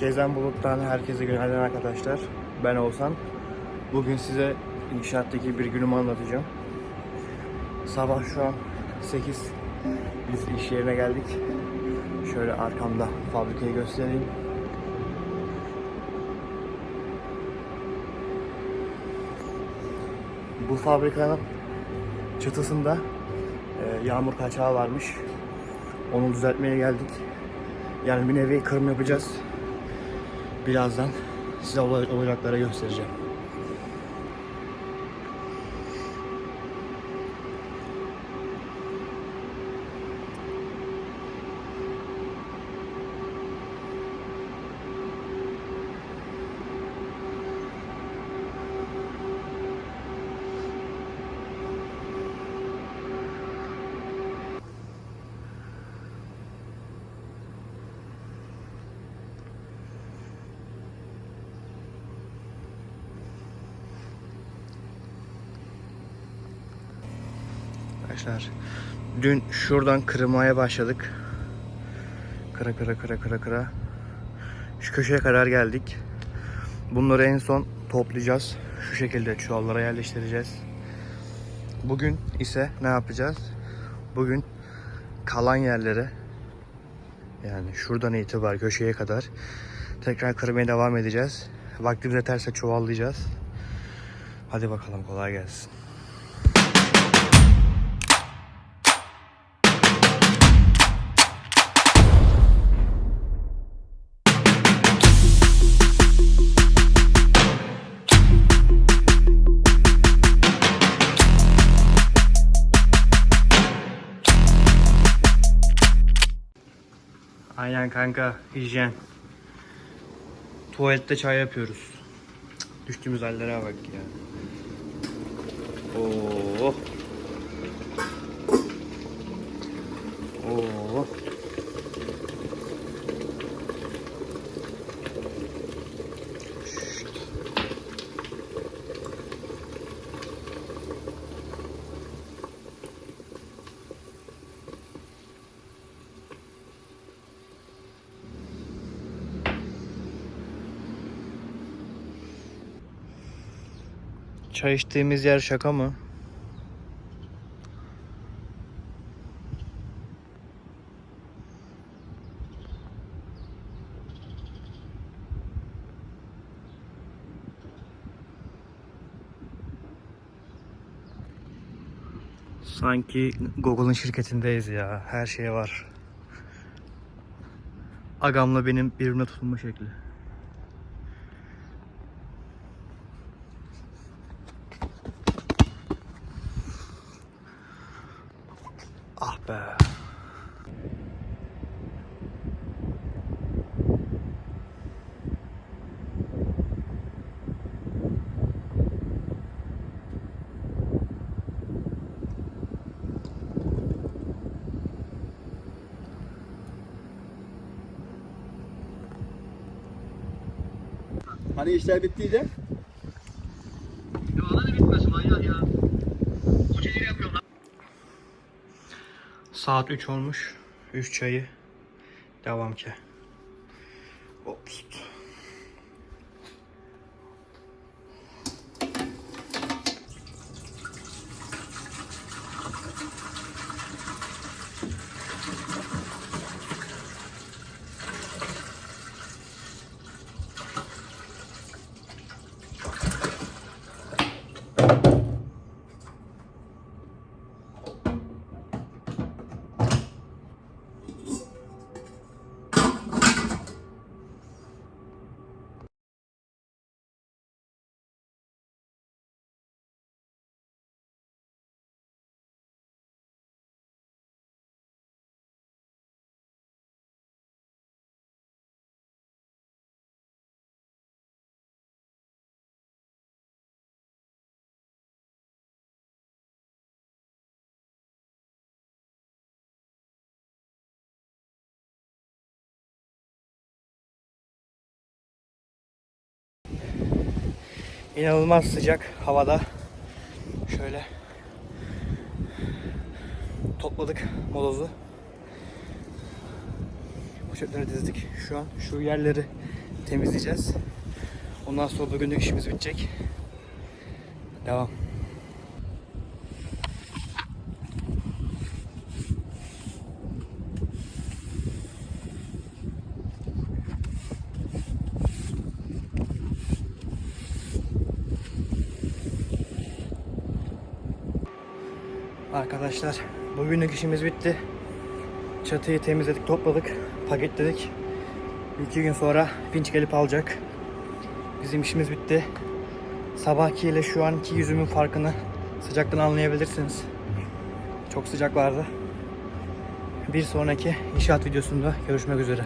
Gezen Bulut'tan herkese günaydın arkadaşlar. Ben Olsan. Bugün size inşaattaki bir günümü anlatacağım. Sabah şu an 8. Biz iş yerine geldik. Şöyle arkamda fabrikayı göstereyim. Bu fabrikanın çatısında e, yağmur kaçağı varmış. Onu düzeltmeye geldik. Yani bir nevi kırım yapacağız. Birazdan size olacaklara göstereceğim. Arkadaşlar dün şuradan kırmaya başladık. Kıra kıra kıra kıra kıra. Şu köşeye kadar geldik. Bunları en son toplayacağız. Şu şekilde çuvallara yerleştireceğiz. Bugün ise ne yapacağız? Bugün kalan yerlere yani şuradan itibar köşeye kadar tekrar kırmaya devam edeceğiz. Vaktimiz yeterse çuvallayacağız. Hadi bakalım kolay gelsin. Aynen kanka hijyen. Tuvalette çay yapıyoruz. Düştüğümüz hallere bak ya. Oo. Oo. Çay içtiğimiz yer şaka mı? Sanki Google'ın şirketindeyiz ya. Her şey var. Agamla benim birbirine tutunma şekli. Be. Hani işler bittiydi? Saat 3 olmuş. 3 çayı. Devam ki. Ops. İnanılmaz sıcak havada. Şöyle topladık molozu. Poşetleri dizdik. Şu an şu yerleri temizleyeceğiz. Ondan sonra bugünlük işimiz bitecek. Devam. Arkadaşlar bugünlük işimiz bitti. Çatıyı temizledik, topladık, paketledik. Bir iki gün sonra vinç gelip alacak. Bizim işimiz bitti. Sabahki ile şu anki yüzümün farkını sıcaktan anlayabilirsiniz. Çok sıcak vardı. Bir sonraki inşaat videosunda görüşmek üzere.